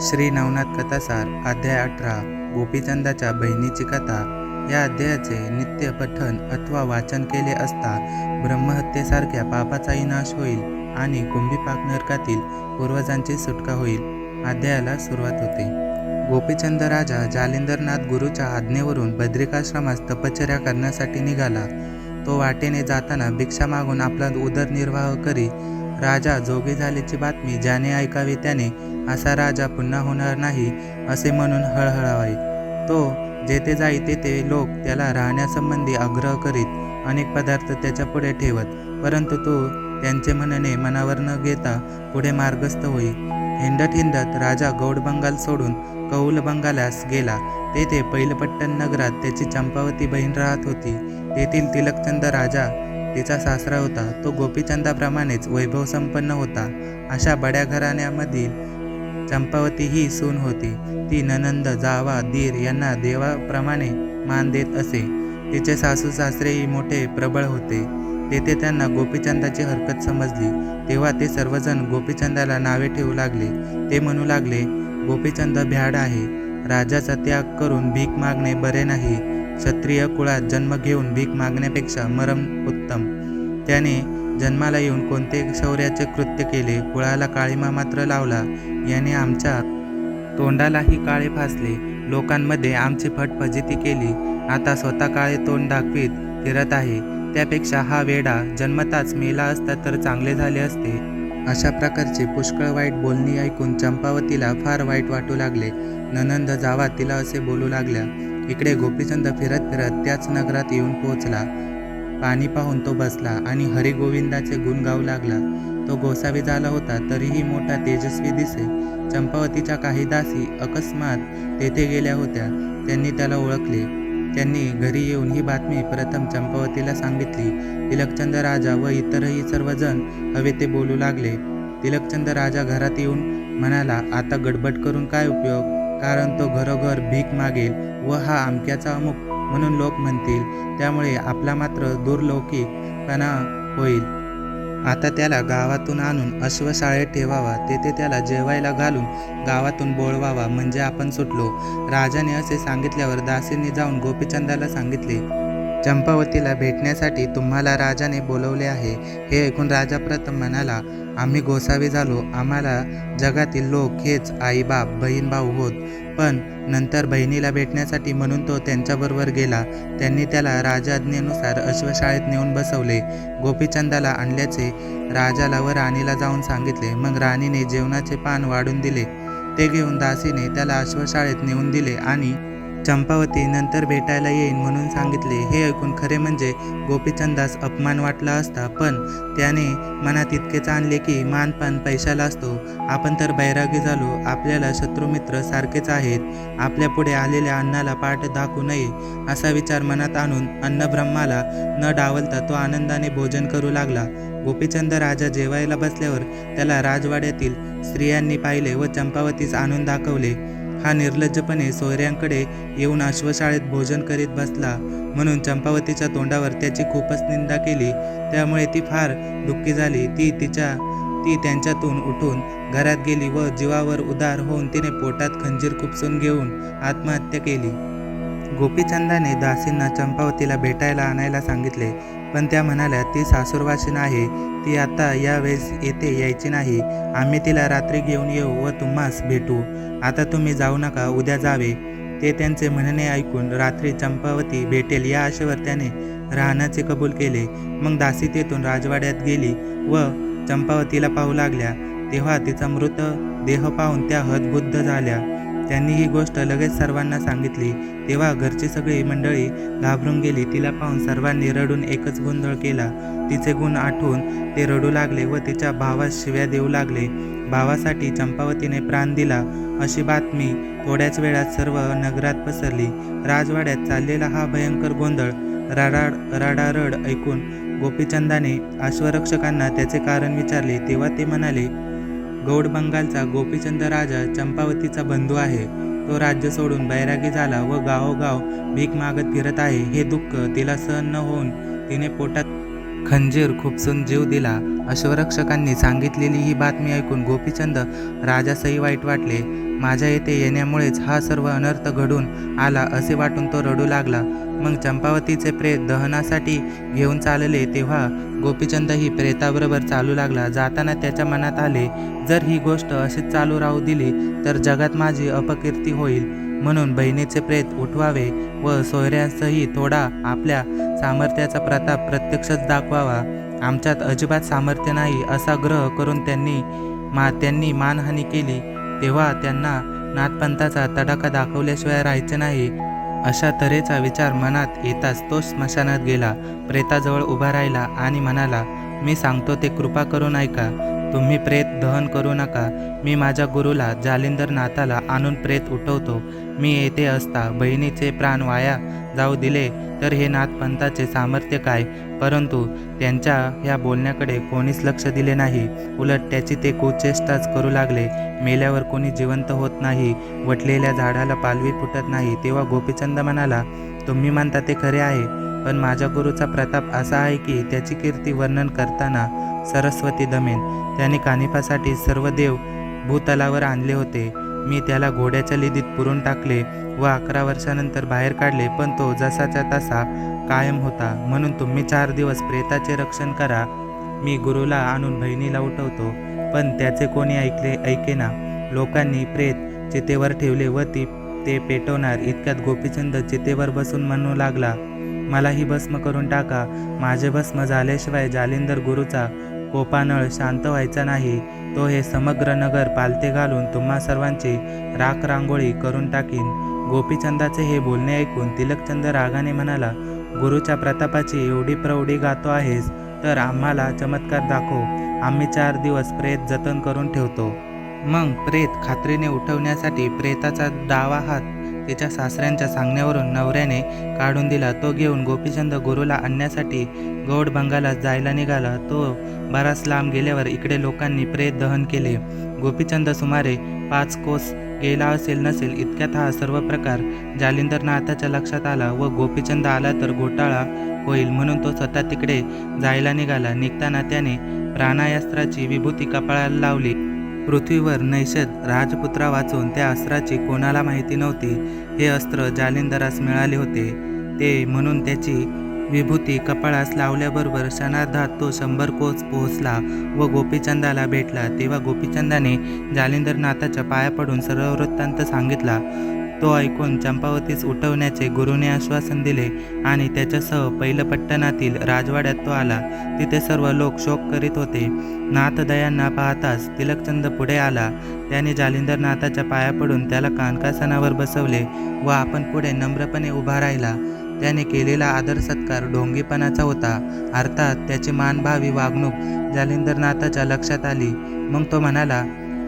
श्री नवनाथ कथासार अध्याय अठरा गोपीचंदाच्या बहिणीची कथा. या अध्यायाचे नित्य पठन अथवा वाचन केले असता ब्रह्महत्येसारख्या पापाचाही नाश होईल आणि कुंभीपाक नरकातील पूर्वजांची सुटका होईल अध्यायाला सुरुवात होते. गोपीचंद राजा जालिंदरनाथ गुरुच्या आज्ञेवरून बद्रिकाश्रमास तपश्चर्या करण्यासाठी निघाला. तो वाटेने जाताना भिक्षा मागून आपला उदरनिर्वाह करी राजा जोगी झाल्याची बातमी ज्याने ऐकावी त्याने असा राजा पुन्हा होणार नाही असे म्हणून हळहळावे. तो जेथे जाई तेथे लोक त्याला राहण्यासंबंधी आग्रह करीत अनेक पदार्थ त्याच्या पुढे ठेवत परंतु तो त्यांचे म्हणणे मनावर न घेता पुढे मार्गस्थ होई. हिंडत हिंडत राजा गौड बंगाल सोडून कौल बंगालास गेला. तेथे पैलपट्टण नगरात त्याची चंपावती बहीण राहत होती. तेथील तिलकचंद राजा तिचा सासरा होता तो गोपीचंदाप्रमाणेच वैभव संपन्न होता. अशा बड्या घराण्यामधील चंपावती ही सून होती. ती ननंद जावा दीर यांना देवाप्रमाणे मान देत असे. तिचे सासू सासरेही मोठे प्रबळ होते. तेथे त्यांना गोपीचंदाची हरकत समजली. तेव्हा ते सर्वजण गोपीचंदाला नावे ठेवू लागले. ते म्हणू लागले गोपीचंद भ्याड आहे. राजाचा त्याग करून भीक मागणे बरे नाही. क्षत्रिय कुळात जन्म घेऊन भीक मागण्यापेक्षा मरण उत्तम. त्याने जन्माला येऊन कोणते शौर्याचे कृत्य केले? कुळाला काळीमा मात्र लावला. याने आमच्या तोंडालाही काळे फासले. लोकांमध्ये आमची फटफजिती केली. आता स्वतः काळे तोंड दाखवीत फिरत आहे. त्यापेक्षा हा वेडा जन्मताच मेला असता तर चांगले झाले असते. अशा प्रकारचे पुष्कळ वाईट बोलणी ऐकून चंपावतीला फार वाईट वाटू लागले. ननंद जावा तिला असे बोलू लागल्या. इकडे गोपीचंद फिरत फिरत त्याच नगरात येऊन पोहोचला. पाणी पाहून तो बसला आणि हरिगोविंदाचे गुण गाऊ लागला. तो गोसावी झाला होता तरीही मोठा तेजस्वी दिसे. चंपावतीच्या काही दासी अकस्मात तेथे गेल्या होत्या. त्यांनी त्याला ओळखले. त्यांनी घरी येऊन ही बातमी प्रथम चंपावतीला सांगितली. तिलकचंद राजा व इतरही सर्वजण हवे ते बोलू लागले. तिलकचंद राजा घरात येऊन म्हणाला आता गडबड करून काय उपयोग? कारण तो घरोघर भीक मागेल व हा अमक्याचा अमुक म्हणून लोक म्हणतील. त्यामुळे आपला मात्र दुर्लौकिकपणा होईल. आता त्याला गावातून आणून अश्वशाळेत ठेवावा तेथे त्याला जेवायला घालून गावातून बोळवावा म्हणजे आपण सुटलो. राजाने असे सांगितल्यावर दासींनी जाऊन गोपीचंदाला सांगितले चंपावतीला भेटण्यासाठी तुम्हाला राजाने बोलवले आहे. हे ऐकून राजा प्रथम म्हणाला आम्ही गोसावी झालो. आम्हाला जगातील लोक हेच आईबाप बहीण भाऊ होत. पण नंतर बहिणीला भेटण्यासाठी म्हणून तो त्यांच्याबरोबर गेला. त्यांनी त्याला राजाज्ञेनुसार अश्वशाळेत नेऊन बसवले. गोपीचंदाला आणल्याचे राजाला व राणीला जाऊन सांगितले. मग राणीने जेवणाचे पान वाढून दिले. ते घेऊन दासीने त्याला अश्वशाळेत नेऊन दिले आणि चंपावती नंतर भेटायला येईन म्हणून सांगितले. हे ऐकून खरे म्हणजे गोपीचंदास अपमान वाटला असता पण त्याने मनात इतकेच आणले की मानपान पैशाला असतो. आपण तर बैरागी झालो. आपल्याला शत्रुमित्र सारखेच आहेत. आपल्या पुढे आलेल्या अन्नाला पाठ दाखवू नये असा विचार मनात आणून अन्नब्रह्माला न डावलता तो आनंदाने भोजन करू लागला. गोपीचंद राजा जेवायला बसल्यावर त्याला राजवाड्यातील स्त्रियांनी पाहिले व चंपावतीस आणून दाखवले. हा निर्लज्जपणे सोयऱ्यांकडे येऊन अश्वशाळेत भोजन करीत बसला. म्हणून चंपावतीच्या तोंडावर त्याची खूपच निंदा केली. त्यामुळे ती फार दुःखी झाली. ती तिच्या ती त्यांच्यातून उठून घरात गेली व जीवावर उदार होऊन तिने पोटात खंजीर खुपसून घेऊन आत्महत्या केली. गोपीचंदाने दासींना चंपावतीला भेटायला आणायला सांगितले. पण त्या म्हणाल्या ती सासूरवाशीन आहे. ती आता या वेळेस येथे यायची नाही. आम्ही तिला रात्री घेऊन येऊ व तुम्हास भेटू. आता तुम्ही जाऊ नका उद्या जावे. ते त्यांचे म्हणणे ऐकून रात्री चंपावती भेटेल या आशेवर त्याने राहण्याचे कबूल केले. मग दासी तेथून राजवाड्यात गेली व चंपावतीला पाहू लागल्या. तेव्हा तिचा मृत देह पाहून त्या हतबुद्ध झाल्या. त्यांनी ही गोष्ट लगेच सर्वांना सांगितली. तेव्हा घरची सगळी मंडळी घाबरून गेली. तिला पाहून सर्वांनी रडून एकच गोंधळ केला. तिचे गुण आठवून ते रडू लागले व तिच्या भावास शिव्या देऊ लागले. भावासाठी चंपावतीने प्राण दिला. अशी बातमी थोड्याच वेळात सर्व नगरात पसरली. राजवाड्यात चाललेला हा भयंकर गोंधळ राडाड राडारड ऐकून गोपीचंदाने अश्वरक्षकांना त्याचे कारण विचारले. तेव्हा ते म्हणाले गौड बंगालचा गोपीचंद राजा चंपावतीचा बंधू आहे. तो राज्य सोडून बैरागी झाला व गावोगाव भीक मागत फिरत आहे. हे दुःख तिला सहन न होऊन तिने पोटात खंजीर खुपसून जीव दिला. अश्वरक्षकांनी सांगितलेली ही बातमी ऐकून गोपीचंद राजासही वाईट वाटले. माझ्या येथे येण्यामुळेच हा सर्व अनर्थ घडून आला असे वाटून तो रडू लागला. मग चंपावतीचे प्रेत दहनासाठी घेऊन चालले तेव्हा गोपीचंदही प्रेताबरोबर चालू लागला. जाताना त्याच्या मनात आले जर ही गोष्ट अशीच चालू राहू दिली तर जगात माझी अपकीर्ती होईल. म्हणून बहिणीचे प्रेत उठवावे व सोयऱ्यांसही थोडा आपल्या सामर्थ्याचा प्रताप प्रत्यक्षच दाखवावा. आमच्यात अजिबात सामर्थ्य नाही असा ग्रह करून त्यांनी मा त्यांनी मानहानी केली. तेव्हा त्यांना नाथपंथाचा तडाखा दाखवल्याशिवाय राहायचे नाही. अशा तऱ्हेचा विचार मनात येताच तो स्मशानात गेला. प्रेताजवळ उभा राहिला आणि म्हणाला मी सांगतो ते कृपा करून ऐका. तुम्ही प्रेत दहन करू नका. मी माझ्या गुरुला जालिंदर नाथाला आणून प्रेत उठवतो. मी येथे असता बहिणीचे प्राण वाया जाऊ दिले तर हे नाथपंथाचे सामर्थ्य काय? परंतु त्यांच्या ह्या बोलण्याकडे कोणीच लक्ष दिले नाही. उलट त्याची ते कुचेष्टाच करू लागले. मेल्यावर कोणी जिवंत होत नाही. वटलेल्या झाडाला पालवी फुटत नाही. तेव्हा गोपीचंद म्हणाला तुम्ही म्हणता ते खरे आहे? पण माझ्या गुरुचा प्रताप असा आहे की त्याची कीर्ती वर्णन करताना सरस्वती दमेन. त्याने कानिफासाठी सर्व देव भूतलावर आणले होते. मी त्याला घोड्याच्या लिदीत पुरून टाकले व अकरा वर्षानंतर बाहेर काढले पण तो जसाच्या तसा कायम होता. म्हणून तुम्ही चार दिवस प्रेताचे रक्षण करा. मी गुरुला आणून बहिणीला उठवतो. पण त्याचे कोणी ऐकले ऐकेना लोकांनी प्रेत चितेवर ठेवले व ती ते पेटवणार. इतक्यात गोपीचंद चितेवर बसून म्हणू लागला मलाही भस्म करून टाका. माझे भस्म झाल्याशिवाय जालिंदर गुरुचा कोपानळ शांत व्हायचा नाही. तो हे समग्र नगर पालते घालून तुम्हा सर्वांची राख रांगोळी करून टाकीन. गोपीचंदाचे हे बोलणे ऐकून तिलकचंद रागाने म्हणाला गुरुच्या प्रतापाची एवढी प्रौढी गातो आहेस तर आम्हाला चमत्कार दाखव. आम्ही चार दिवस प्रेत जतन करून ठेवतो. मग प्रेत खात्रीने उठवण्यासाठी प्रेताचा डावा हात तिच्या सासऱ्यांच्या सांगण्यावरून नवऱ्याने काढून दिला. तो घेऊन गोपीचंद गुरुला आणण्यासाठी गौड बंगालात जायला निघाला. तो बराच लांब गेल्यावर इकडे लोकांनी प्रेत दहन केले. गोपीचंद सुमारे पाच कोस गेला असेल नसेल इतक्यात हा सर्व प्रकार जालिंदरनाथाच्या लक्षात आला व गोपीचंद आला तर घोटाळा होईल म्हणून तो स्वतः तिकडे जायला निघाला. निघताना त्याने प्राणायास्त्राची विभूती कपाळाला लावली. पृथ्वीवर नैषद राजपुत्रा वाचून त्या अस्त्राची कोणाला माहिती नव्हती? हे अस्त्र जालिंदरास मिळाले होते. ते म्हणून त्याची विभूती कपाळास लावल्याबरोबर क्षणार्धात तो शंभर कोस पोहोचला व गोपीचंदाला भेटला. तेव्हा गोपीचंदाने जालिंदरनाथाच्या पाया पडून सर्व वृत्तांत सांगितला तो ऐकून चंपावतीस उठवण्याचे गुरुने आश्वासन दिले आणि त्याच्यासह पैलपट्टणातील राजवाड्यात तो आला. तिथे सर्व लोक शोक करीत होते. नाथदयांना पाहताच तिलकचंद पुढे आला. त्याने जालिंदरनाथाच्या पाया पडून त्याला कानकासनावर बसवले व आपण पुढे नम्रपणे उभा राहिला. त्याने केलेला आदर सत्कार ढोंगीपणाचा होता. अर्थात त्याची मानभावी वागणूक जालिंदरनाथाच्या लक्षात आली. मग तो म्हणाला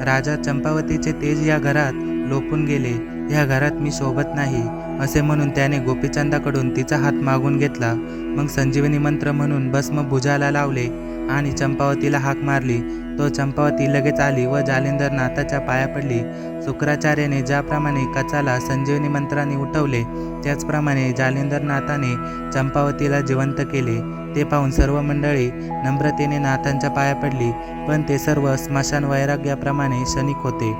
राजा चंपावतीचे तेज या घरात लोपून गेले ह्या घरात मी शोभत नाही असे म्हणून त्याने गोपीचंदाकडून तिचा हात मागून घेतला. मग संजीवनी मंत्र म्हणून भस्म भुजाला लावले आणि चंपावतीला हाक मारली. तो चंपावती लगेच आली व जालिंदर नाथाच्या पाया पडली. शुक्राचार्याने ज्याप्रमाणे कचाला संजीवनी मंत्राने उठवले त्याचप्रमाणे जालिंदर नाथाने चंपावतीला जिवंत केले. ते पाहून सर्व मंडळी नम्रतेने नाथांच्या पाया पडली पण ते सर्व स्मशान वैराग्याप्रमाणे क्षणिक होते.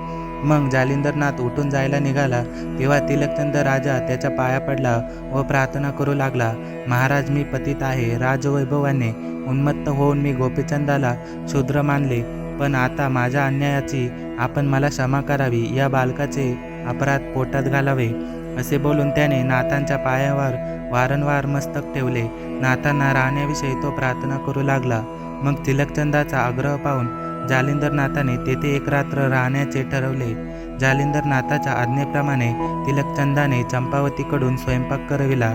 मग जालिंदरनाथ उठून जायला निघाला. तेव्हा तिलकचंद राजा त्याच्या पाया पडला व प्रार्थना करू लागला महाराज मी पतित आहे. राजवैभवाने उन्मत्त होऊन मी गोपीचंदाला शूद्र मानले. पण आता माझ्या अन्यायाची आपण मला क्षमा करावी. या बालकाचे अपराध पोटात घालावे. असे बोलून त्याने नाथांच्या पायावर वारंवार मस्तक ठेवले. नाथांना राहण्याविषयी तो प्रार्थना करू लागला. मग तिलकचंदाचा आग्रह पाहून जालिंदरनाथाने तेथे एक रात्र राहण्याचे ठरवले. जालिंदरनाथाच्या आज्ञेप्रमाणे तिलकचंदाने चंपावतीकडून स्वयंपाक करविला.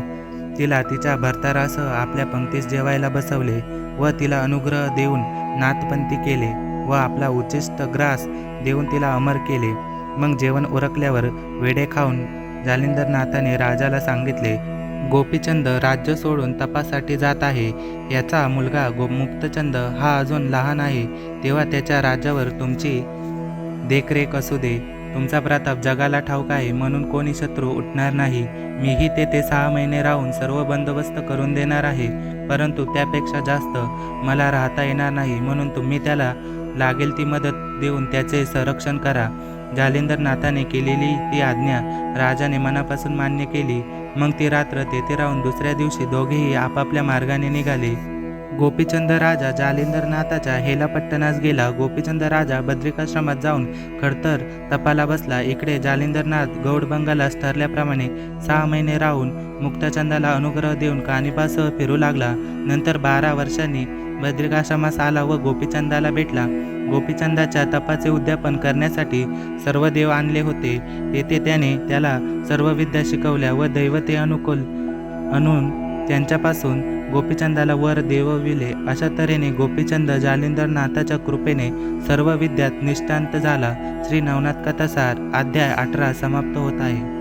तिला तिच्या भरतारासह आपल्या पंक्तीस जेवायला बसवले व तिला अनुग्रह देऊन नाथपंथी केले व आपला उच्चिष्ट ग्रास देऊन तिला अमर केले. मग जेवण उरकल्यावर वेडे खाऊन जालिंदरनाथाने राजाला सांगितले गोपीचंद राज्य सोडून तपासाठी जात आहे. याचा मुलगा गो मुक्तचंद हा अजून लहान आहे. तेव्हा त्याच्या राज्यावर तुमची देखरेख असू दे. तुमचा प्रताप जगाला ठाऊक आहे म्हणून कोणी शत्रू उठणार नाही. मीही तेथे सहा महिने राहून सर्व बंदोबस्त करून देणार आहे. परंतु त्यापेक्षा जास्त मला राहता येणार नाही म्हणून तुम्ही त्याला लागेल ती मदत देऊन त्याचे संरक्षण करा. जालिंदरनाथाने केलेली ती आज्ञा राजाने मनापासून मान्य केली. मग ती रात्र तेथे राहून दुसऱ्या दिवशी दोघेही आपापल्या मार्गाने निघाले. गोपीचंद राजा जालिंदरनाथाच्या हेलापट्टणास गेला. गोपीचंद राजा बद्रिकाश्रमात जाऊन खडतर तपाला बसला. इकडे जालिंदरनाथ गौडबंगालास ठरल्याप्रमाणे सहा महिने राहून मुक्ताचंदाला अनुग्रह देऊन कानिपासह फिरू लागला. नंतर बारा वर्षांनी बद्रिकाश्रमास आला व गोपीचंदाला भेटला. गोपीचंदाच्या तपाचे उद्यापन करण्यासाठी सर्व देव आणले होते. तेथे त्याने त्याला सर्व विद्या शिकवल्या व दैवते अनुकूल आणून त्यांच्यापासून गोपीचंदाला वर देवविले. अशा तऱ्हेने गोपीचंद जालिंदरनाथाच्या कृपेने सर्व विद्यात निष्ठांत झाला. श्री नवनाथ कथासार अध्याय अठरा समाप्त होत आहे.